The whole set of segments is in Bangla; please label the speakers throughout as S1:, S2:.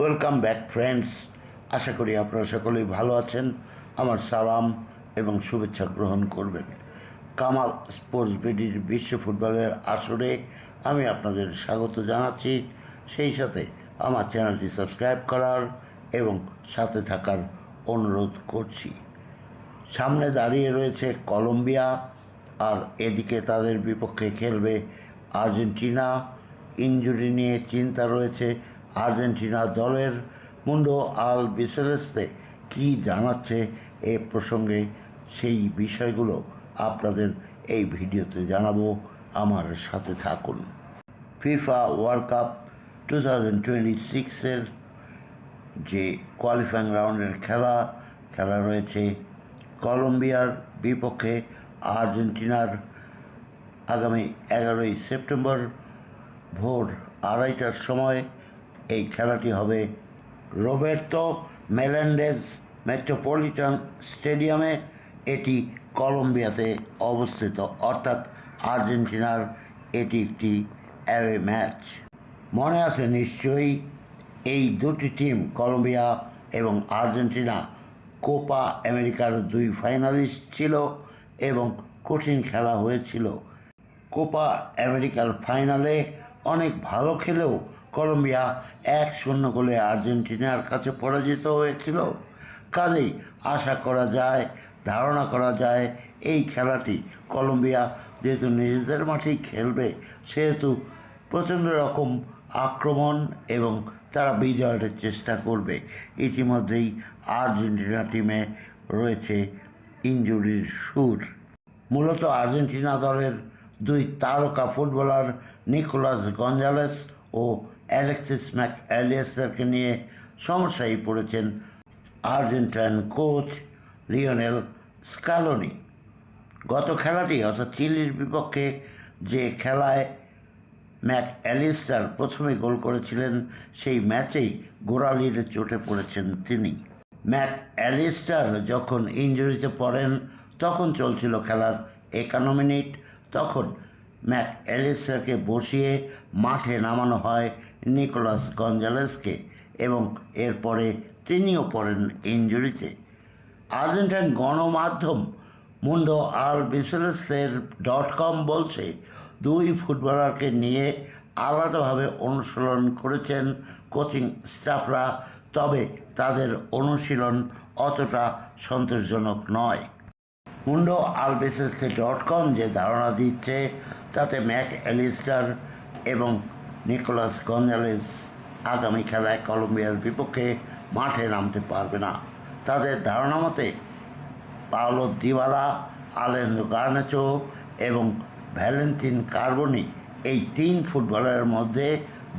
S1: ওয়েলকাম ব্যাক ফ্রেন্ডস আশা করি আপনারা সকলেই ভালো আছেন। আমার সালাম এবং শুভেচ্ছা গ্রহণ করবেন। কামাল স্পোর্টস বিডির বিশ্ব ফুটবলের আসরে আমি আপনাদের স্বাগত জানাচ্ছি। সেই সাথে আমার চ্যানেলটি সাবস্ক্রাইব করার এবং সাথে থাকার অনুরোধ করছি। সামনে দাঁড়িয়ে রয়েছে কলম্বিয়া, আর এদিকে তাদের বিপক্ষে খেলবে আর্জেন্টিনা। ইনজুরি নিয়ে চিন্তা রয়েছে আর্জেন্টিনা দলের মুন্ডো আল বিসেলেস্তে কী জানাচ্ছে এ প্রসঙ্গে সেই বিষয়গুলো আপনাদের এই ভিডিওতে জানাব। আমার সাথে থাকুন। FIFA World Cup two thousand twenty সিক্সের যে কোয়ালিফাইং রাউন্ডের খেলা খেলা রয়েছে কলম্বিয়ার বিপক্ষে আর্জেন্টিনার আগামী এগারোই সেপ্টেম্বর ভোর আড়াইটার সময় এই খেলাটি হবে রোবের্তো মেলেন্ডেজ মেট্রোপলিটন স্টেডিয়ামে। এটি কলম্বিয়াতে অবস্থিত, অর্থাৎ আর্জেন্টিনার এটি একটি অ্যাওয়ে ম্যাচ। মনে আছে নিশ্চয়ই এই দুটি টিম, কলম্বিয়া এবং আর্জেন্টিনা, কোপা আমেরিকার দুই ফাইনালিস্ট ছিল এবং কঠিন খেলা হয়েছিল। কোপা আমেরিকার ফাইনালে অনেক ভালো খেলেও কলম্বিয়া এক শূন্য গোলে আর্জেন্টিনার কাছে পরাজিত হয়েছিল। কাজেই আশা করা যায়, ধারণা করা যায়, এই খেলাটি কলম্বিয়া যেহেতু নিজেদের মাঠেই খেলবে, সেহেতু প্রচণ্ড রকম আক্রমণ এবং তারা বিজয়ের চেষ্টা করবে। ইতিমধ্যেই আর্জেন্টিনা টিমে রয়েছে ইঞ্জুরির সুর। মূলত আর্জেন্টিনা দলের দুই তারকা ফুটবলার নিকোলাস গঞ্জালেস ও অ্যালেক্সিস ম্যাক অ্যালিয়াসদেরকে নিয়ে সমস্যায় পড়েছেন আর্জেন্টাইন কোচ লিওনেল স্কালোনি। গত খেলাটি অর্থাৎ চিলির বিপক্ষে যে খেলায় ম্যাক অ্যালিস্টার প্রথমে গোল করেছিলেন, সেই ম্যাচেই গোড়ালির চোটে পড়েছেন তিনি। ম্যাক অ্যালিস্টার যখন ইঞ্জুরিতে পড়েন, তখন চলছিল খেলার একান্ন মিনিট। তখন ম্যাক অ্যালিস্টারকে বসিয়ে মাঠে নামানো হয় নিকোলাস গঞ্জালেসকে এবং এরপরে তিনিও পড়েন ইঞ্জুরিতে। আর্জেন্টাইন গণমাধ্যম মুন্ডো আল বিসেলেসের ডট কম বলছে, দুই ফুটবলারকে নিয়ে আলাদাভাবে অনুশীলন করেছেন কোচিং স্টাফরা, তবে তাদের অনুশীলন অতটা সন্তোষজনক নয়। মুন্ডো আলবেসেসে ডট কম যে ধারণা দিচ্ছে, তাতে ম্যাক অ্যালিস্টার এবং নিকোলাস গঞ্জালেস আগামী খেলায় কলম্বিয়ার বিপক্ষে মাঠে নামতে পারবে না। তাদের ধারণা মতে, পাওলো দিওয়ালা, আলেন্দ্র গার্নাচো এবং ভ্যালেন্টিন কার্বনি এই তিন ফুটবলারের মধ্যে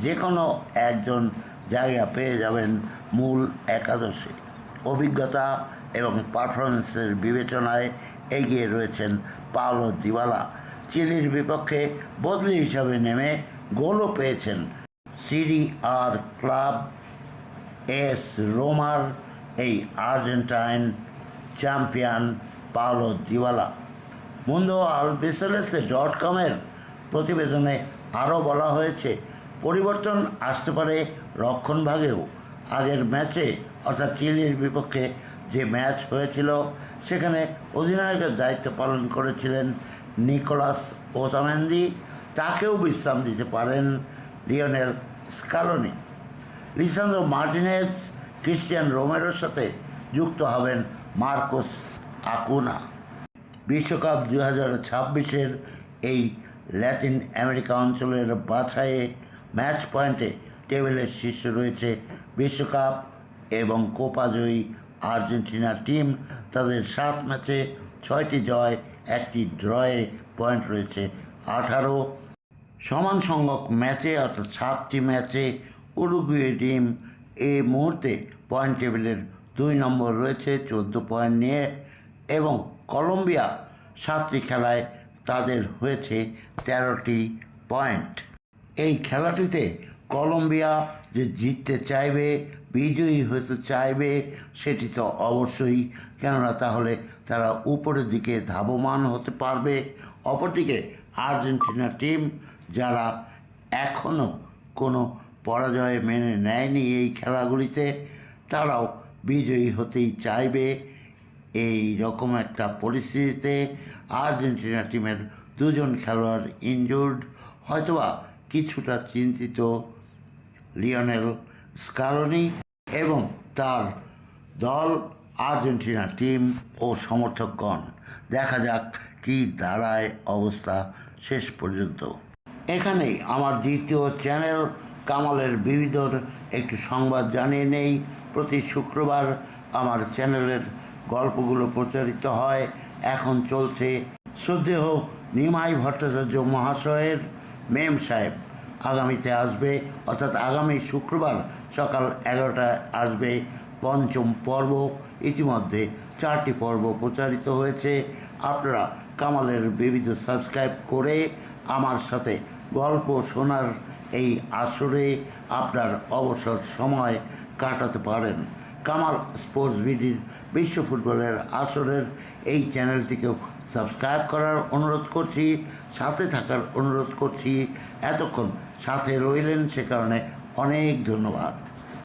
S1: যে কোনো একজন জায়গা পেয়ে যাবেন মূল একাদশে। অভিজ্ঞতা এবং পারফরমেন্সের বিবেচনায় এগিয়ে রয়েছেন পাওলো দিওয়ালা। চিলির বিপক্ষে বদলি হিসাবে নেমে গোলও পেয়েছেন সিরি আর ক্লাব এস রোমার, এই Argentine champion Paulo Dybala. Mundo Albiceleste dot কমের প্রতিবেদনে আরও বলা হয়েছে, পরিবর্তন আসতে পারে রক্ষণভাগেও। আগের ম্যাচে, অর্থাৎ চিলির বিপক্ষে যে ম্যাচ হয়েছিল, সেখানে অধিনায়কের দায়িত্ব পালন করেছিলেন নিকোলাস ওতামেন্দি তাকেও বিশ্রাম দিতে পারেন Lionel Scaloni. Lisandro Martinez Cristian রোমেরোর সাথে যুক্ত হবেন মার্কোস আকুনা। বিশ্বকাপ দু হাজার ছাব্বিশের এই ল্যাটিন আমেরিকা অঞ্চলের বাছাইয়ে ম্যাচ পয়েন্টে টেবিলের শীর্ষে রয়েছে বিশ্বকাপ এবং কোপা জয়ী আর্জেন্টিনা টিম। তাদের সাত ম্যাচে ছয়টি জয়, একটি ড্রয়ে পয়েন্ট রয়েছে আঠারো। সমান সংখ্যক ম্যাচে অর্থাৎ সাতটি ম্যাচে উরুগুয়ে টিম এই মুহূর্তে পয়েন্ট টেবিলের দুই নম্বর রয়েছে, চোদ্দ পয়েন্ট নিয়ে এবং কলম্বিয়া সাতটি খেলায় তাদের হয়েছে তেরোটি পয়েন্ট। এই খেলাটিতে কলম্বিয়া যে জিততে চাইবে, বিজয়ী হতে চাইবে, সেটি তো অবশ্যই। কেননা তাহলে তারা উপরের দিকে ধাবমান হতে পারবে। অপরদিকে আর্জেন্টিনা টিম যারা এখনও কোনো পরাজয় মেনে নেয়নি এই খেলাগুলিতে, তারাও বিজয়ী হতেই চাইবে। এই রকম একটা পরিস্থিতিতে আর্জেন্টিনা টিমের দুজন খেলোয়াড় ইনজুর্ড, হয়তোবা কিছুটা চিন্তিত লিওনেল স্কালোনি এবং তার দল আর্জেন্টিনা টিম ও সমর্থকগণ। দেখা যাক কি দাঁড়ায় অবস্থা শেষ পর্যন্ত। এখানেই আমার দ্বিতীয় চ্যানেল কামালের বিবিধর একটি সংবাদ জানিয়ে নেই। প্রতি শুক্রবার আমার চ্যানেলের গল্পগুলো প্রচারিত হয়। এখন চলছে শ্রদ্ধেয় নিমাই ভট্টাচার্য মহাশয়ের মেম সাহেব। আগামীতে আসবে, অর্থাৎ আগামী শুক্রবার সকাল এগারোটায় আসবে পঞ্চম পর্ব। ইতিমধ্যে চারটি পর্ব প্রচারিত হয়েছে। আপনারা কামালের বিবিধ সাবস্ক্রাইব করে আমার সাথে গল্প শোনার এই আসরে আপনার অবসর সময় কাটাতে পারেন। কামাল স্পোর্টস বিডির বিশ্ব ফুটবলের আসরের এই চ্যানেলটিকেও সাবস্ক্রাইব করার অনুরোধ করছি, সাথে থাকার অনুরোধ করছি। এতক্ষণ সাথে রইলেন সে কারণে অনেক ধন্যবাদ।